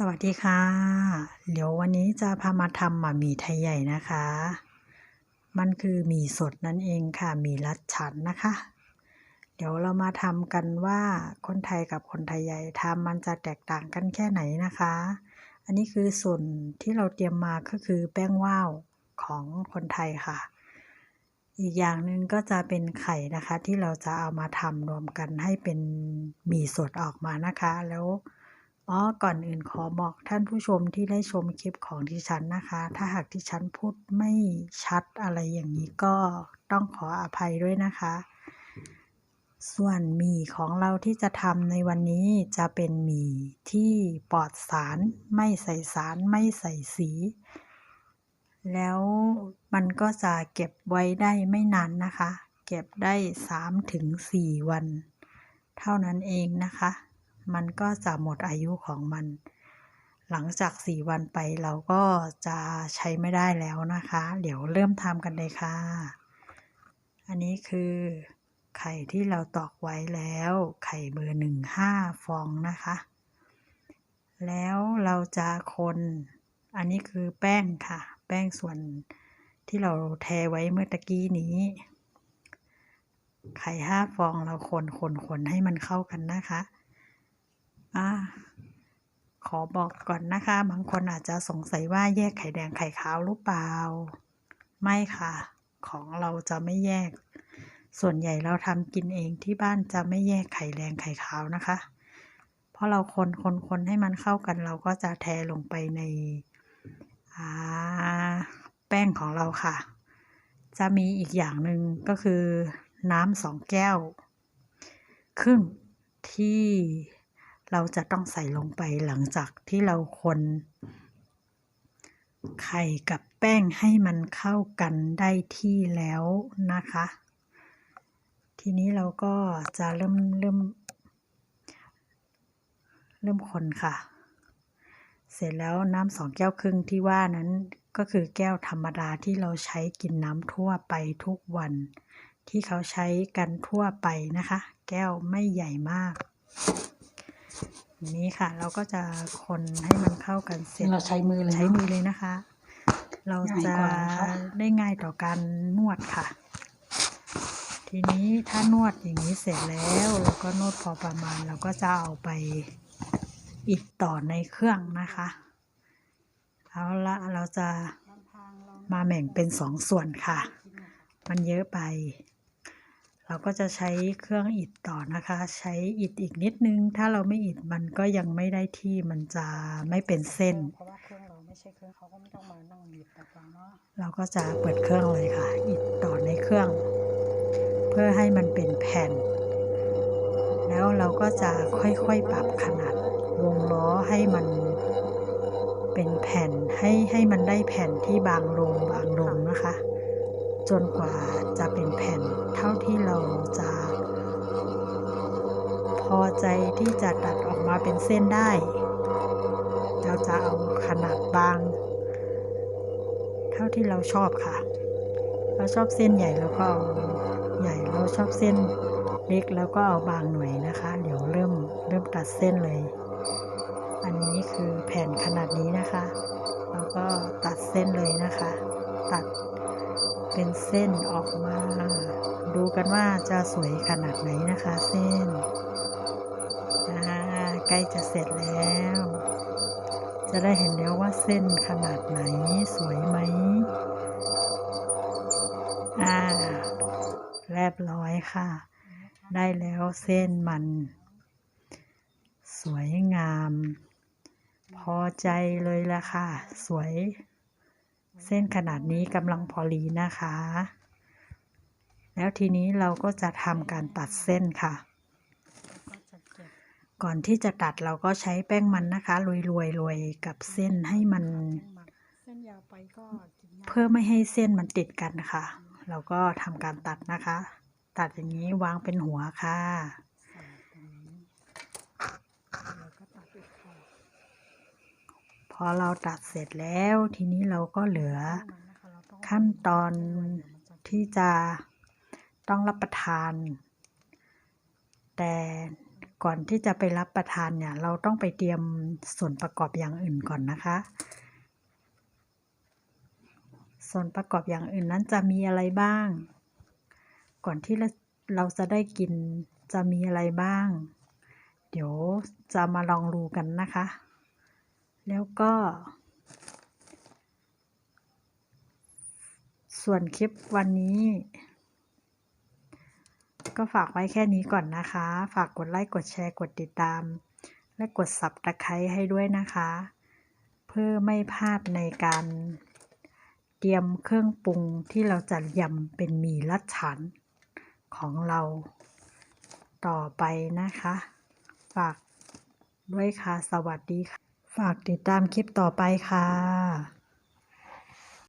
สวัสดีค่ะ เดี๋ยววันนี้จะพามาทำหมี่ไทยใหญ่นะคะ มันคือหมี่สดนั่นเองค่ะหมี่รัดฉันนะคะ เดี๋ยวเรามาทำกันว่าคนไทยกับคนไทยใหญ่ทำมันจะแตกต่างกันแค่ไหนนะคะ อันนี้คือส่วนที่เราเตรียมมาก็คือแป้งว่าวของคนไทยค่ะ อีกอย่างหนึ่งก็จะเป็นไข่นะคะที่เราจะเอามาทำรวมกันให้เป็นหมี่สดออกมานะคะแล้ว อ๋อก่อนอื่นขอบอกท่านผู้ชมที่ได้ชมคลิปของดิฉันนะคะ ถ้าหากดิฉันพูดไม่ชัดอะไรอย่างนี้ก็ต้องขออภัยด้วยนะคะ ส่วนหมี่ของเราที่จะทำในวันนี้จะเป็นหมี่ที่ปลอดสาร ไม่ใส่สารไม่ใส่สี แล้วมันก็จะเก็บไว้ได้ไม่นานนะคะ เก็บได้3ถึง4วัน เท่านั้นเองนะคะ มันก็จะหมดอายุของมัน หลังจาก 4 วันไปเราก็จะใช้ไม่ได้แล้วนะคะ เดี๋ยวเริ่มทำกันเลยค่ะ อันนี้คือไข่ที่เราตอกไว้แล้ว ไข่เบอร์หนึ่งห้าฟองนะคะ แล้วเราจะคน อันนี้คือแป้งค่ะ แป้งส่วนที่เราแทไว้เมื่อตะกี้นี้ ไข่ห้าฟองเราคนคนคนให้มันเข้ากันนะคะ อ่าขอบอกก่อนนะคะ บางคนอาจจะสงสัยว่าแยกไข่แดงไข่ขาวหรือเปล่า ไม่ค่ะ ของเราจะไม่แยก ส่วนใหญ่เราทำกินเองที่บ้านจะไม่แยกไข่แดงไข่ขาวนะคะ เพราะเราคนคนคนให้มันเข้ากันเราก็จะแทลงไปในแป้งของเราค่ะ จะมีอีกอย่างหนึ่งก็คือน้ำสองแก้ว ครึ่งที่ เราจะต้องใส่ลงไปหลังจากที่เราคนไข่กับแป้งให้มันเข้ากันได้ที่แล้วนะคะ ทีนี้เราก็จะเริ่มเริ่ม เริ่มคนค่ะ เสร็จแล้วน้ำสองแก้วครึ่งที่ว่านั้นก็คือแก้วธรรมดาที่เราใช้กินน้ำทั่วไปทุกวัน ที่เขาใช้กันทั่วไปนะคะ แก้วไม่ใหญ่มาก นี้ค่ะ เราก็จะคนให้มันเข้ากันเสร็จเราใช้มือเลยใช้มือเลยนะคะ เราจะง่ายกว่านะคะได้ง่ายต่อการนวดค่ะ ทีนี้ถ้านวดอย่างนี้เสร็จแล้วเราก็นวดพอประมาณ เราก็จะเอาไปอิดต่อในเครื่องนะคะเอาละเราจะมาแบ่งเป็นสองส่วนค่ะ มันเยอะไป เราก็จะใช้เครื่องอิดต่อนะคะ ใช้อิดอีกนิดนึง ถ้าเราไม่อิดมันก็ยังไม่ได้ที่มันจะไม่เป็นเส้น เพราะว่าเครื่องเราไม่ใช่เครื่องเขาก็ไม่ต้องมานั่งบีบแบบเราเนาะเราก็จะเปิดเครื่องเลยค่ะ อิดต่อในเครื่อง เพื่อให้มันเป็นแผ่น แล้วเราก็จะค่อยๆปรับขนาดวงล้อให้มันเป็นแผ่นให้ให้มันได้แผ่นที่บางลงบางลงนะคะ จนกว่าจะเป็นแผ่นเท่าที่เราจะพอใจที่จะตัดออกมาเป็นเส้นได้ เราจะเอาขนาดบาง เท่าที่เราชอบค่ะ เราชอบเส้นใหญ่แล้วก็เอาใหญ่เราชอบเส้นเล็กแล้วก็เอาบางหน่วยนะคะ เดี๋ยวเริ่มเริ่มตัดเส้นเลย อันนี้คือแผ่นขนาดนี้นะคะ แล้วก็ตัดเส้นเลยนะคะ เป็นเส้นออกมา ดูกันว่าจะสวยขนาดไหนนะคะเส้นอ่าใกล้จะเสร็จแล้ว จะได้เห็นแล้วว่าเส้นขนาดไหนสวยไหมอ่าเรียบร้อยค่ะ ได้แล้วเส้นมัน สวยงาม พอใจเลยละค่ะ สวย เส้นขนาดนี้กำลังพอดีนะคะ แล้วทีนี้เราก็จะทำการตัดเส้นค่ะ ก่อนที่จะตัดเราก็ใช้แป้งมันนะคะโรยๆโรยกับเส้นให้มัน เพื่อไม่ให้เส้นมันติดกันค่ะ เราก็ทำการตัดนะคะ ตัดอย่างนี้วางเป็นหัวค่ะ ใส่ตรงนี้แล้วก็ตัดอีกค่ะ พอเราตัดเสร็จแล้วทีนี้เราก็เหลือมันนะคะเราต้องขั้นตอนที่จะต้องรับประทาน แต่ก่อนที่จะไปรับประทานเนี่ย เราต้องไปเตรียมส่วนประกอบอย่างอื่นก่อนนะคะ ส่วนประกอบอย่างอื่นนั้นจะมีอะไรบ้าง ก่อนที่เราเราจะได้กินจะมีอะไรบ้าง เดี๋ยวจะมาลองดูกันนะคะ แล้วก็ ส่วนคลิปวันนี้ ก็ฝากไว้แค่นี้ก่อนนะคะ ฝากกดไลค์ กดแชร์ กดติดตาม และกดสับตะไคร้ให้ด้วยนะคะ เพื่อไม่พลาดในการเตรียมเครื่องปรุงที่เราจะยำเป็นหมี่ลัดฉันของเราต่อไปนะคะ ฝากด้วยค่ะ สวัสดีค่ะ ฝากติดตามคลิปต่อไปค่ะ